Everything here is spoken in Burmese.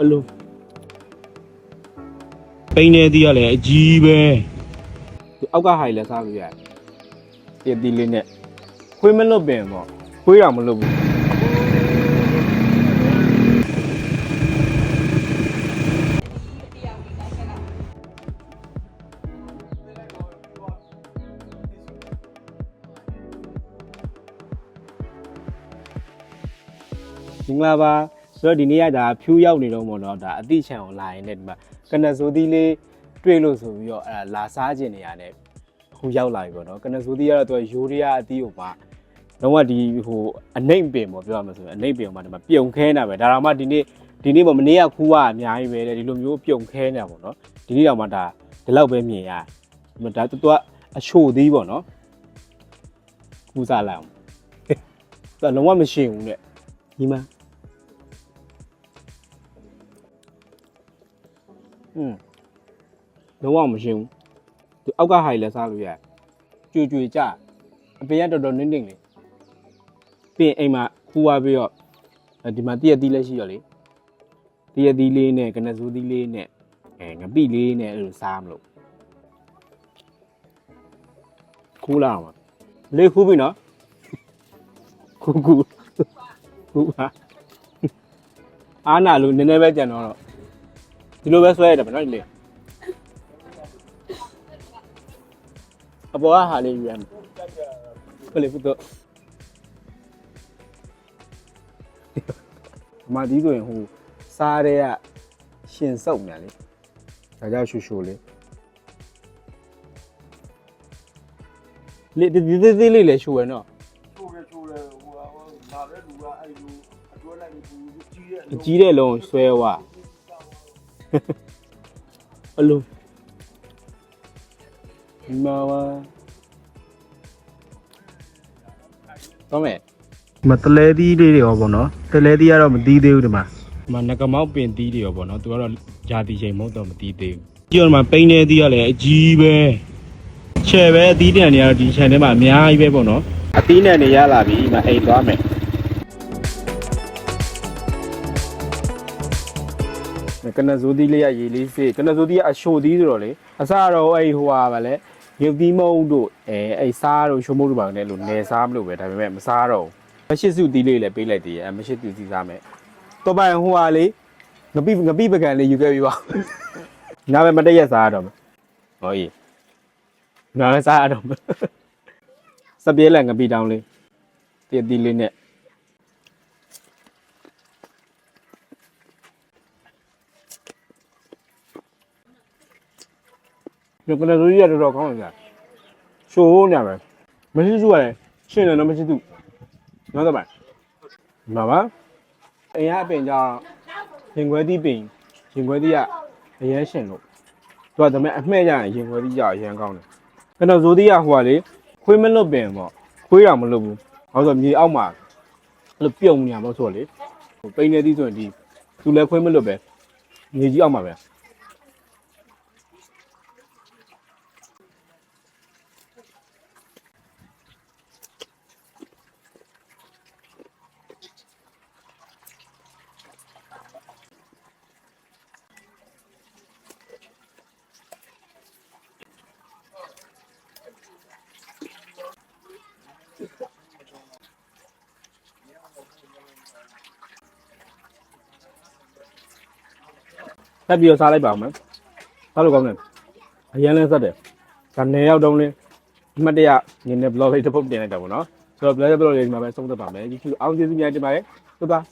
အလိုပိန်းနေသေးရလဲအကြီးပဲသူအောက်ကဟိုင်လဲစားလို့ရတယ်တည်တည်လေးနဲ့ခွေးမလွတ်ပင်ပေါ့ခွေးတော့မလွတ်ဘူးမင်္ဂလာပါ ဆိုတော့ဒီနေ့ကဒါဖြူရောက်နေတော့မို့တော့ဒါအတိချံကိုလာရင်လည်းဒီမှာကနဆိုသီးလေးတွေ့လို့ဆိုပြီးတော့အဲ့ဒါလာစားခြင်းနေရတဲ့ဟိုရောက်လာပြီပေါ့နော်ကနဆိုသီးကတော့သူကယူရီးယားအသီးကိုမှတော့ကဒီဟိုအနှိမ့်ပင်ပေါ့ပြောရမှာဆိုရင်အနှိမ့်ပင်ကိုမှဒီမှာပြုံခဲနေတာပဲဒါတော့မှဒီနေ့ဒီနေ့ပေါ့မနေ့ကခူးကအများကြီးပဲတဲ့ဒီလိုမျိုးပြုံခဲနေတာပေါ့နော်ဒီနေ့တော့မှဒါဒီလောက်ပဲမြင်ရတယ်ဒီမှာဒါသူကအချိုသီးပေါ့နော်ခူးစားလိုက်အောင်သူကလုံးဝမရှင်ဘူးတဲ့ဒီမှာ อืมလုံးဝမရှင်းဘူးသူအောက်ကဟိုင်လဲစားလို့ရတယ်ကြွေကြွေကြအပြင်ကတော်တော်နင်းနင်းလေးပြီးရင်အိမ်မှာခူးသွားပြီးတော့အဲဒီမှာတည့်ရသီးလည်းရှိရလေတည့်ရသီးလေးနဲ့ကနဇူးသီးလေးနဲ့အဲငပိလေးနဲ့အဲ့လိုစားမလို့ခူးလာအောင်လေးခူးပြီနော်ခူးခူးခူးပါအားနာလို့နည်းနည်းပဲကြံတော့တော့ ဒီလိုပဲဆွဲရတယ်ဗောနော်ဒီလေးအပေါ်ကဟာလေးယူရမယ်ဘယ်လိုဖြစ်တော့အမဒီဆိုရင်ဟိုစားတဲ့ကရှင်စုပ်ညာလေဒါကြောင့်ရှူရှူလေးလေဒီဒီဒီလေးလေရှူရနော်ချိုးတယ်ချိုးတယ်ဟိုဟာလာတဲ့လူကအဲ့လိုအတွဲလိုက်ဘူးကြီးရဲ့အကြီးတဲ့လုံးဆွဲဝါ အလိုဒီမှာပါတော့မယ်ဒီမှာတလဲသီးလေးတွေရောပေါ့နော်တလဲသီးကတော့မသီးသေးဘူးဒီမှာဒီမှာငကမောက်ပင်သီးတွေရောပေါ့နော်သူကတော့ဂျာတိချိန်မဟုတ်တော့မသီးသေးဘူးဒီတော့ဒီမှာပိန်းနေသီးကလည်းအကြီးပဲချဲပဲအသီးတန်တွေကတော့ဒီခြံထဲမှာအများကြီးပဲပေါ့နော်အသီးနဲ့နေရလာပြီဒီမှာအိမ်သွားမယ် ကနဇိုသီးလေးရရေးလေးစေးကနဇိုသီးကအရှိုသီးဆိုတော့လေအစတော့အဲ့ဟိုဟာဗာလဲရုပ်သီးမုံတို့အဲအဲ့စားတို့ရှိုးမိုးတို့ပါနဲ့လို့နေစားမလို့ပဲဒါပေမဲ့မစားတော့ဘူးမရှိစုသီးလေးလည်းပေးလိုက်သေးရဲ့မရှိသူသီးစားမယ်တော့ပိုင်ဟိုဟာလေးငပိငပိပကံလေးယူခဲ့ပြီးပါနားပဲမတည့်ရက်စားရတော့မယ်ဟောကြီးနားလည်းစားရတော့မယ်စပြဲလက်ငပိတောင်းလေးတည့်သီးလေးနဲ့ ဒီကနေ့ဆိုရတော့ကောင်းတယ်ရှိုးနေမယ်မရှိစုရတယ်ရှင်းတယ်တော့မရှိစုနောက်တော့ပါမှာပါအိမ်ရအပင်ကြောင့်ရင်ခွဲသီးပင်ရင်ခွဲသီးကအရန်ရှင်လို့သူကဒါပေမဲ့အမှဲ့ကြရင်ရင်ခွဲသီးကြအရန်ကောင်းတယ်ကျွန်တော်ဇိုသီးကဟိုကလေခွေးမလွတ်ပင်ပေါ့ခွေးတော့မလွတ်ဘူးဘာလို့ဆိုမြေအောက်မှာအဲ့လိုပြုံနေရမှာဆိုတော့လေဟိုပိန်းနေသီးဆိုရင်ဒီသူလည်းခွေးမလွတ်ပဲမြေကြီးအောက်မှာပဲ ဆက်ပြီးတော့စားလိုက်ပါအောင်မယ်စားလို့ကောင်းတယ်အရင်လဲဆက်တယ်ဒါနယ်ရောက်တုံးလေးအမှတ်တရငင်းတဲ့ blog လေးတစ်ပုတ်တင်လိုက်တာပေါ့နော်ဆိုတော့ blog လေး blog လေးဒီမှာပဲဆုံးသက်ပါမယ် YouTube အောင်ကျေးဇူးများတင်ပါတယ်ဘိုင်ဘိုင်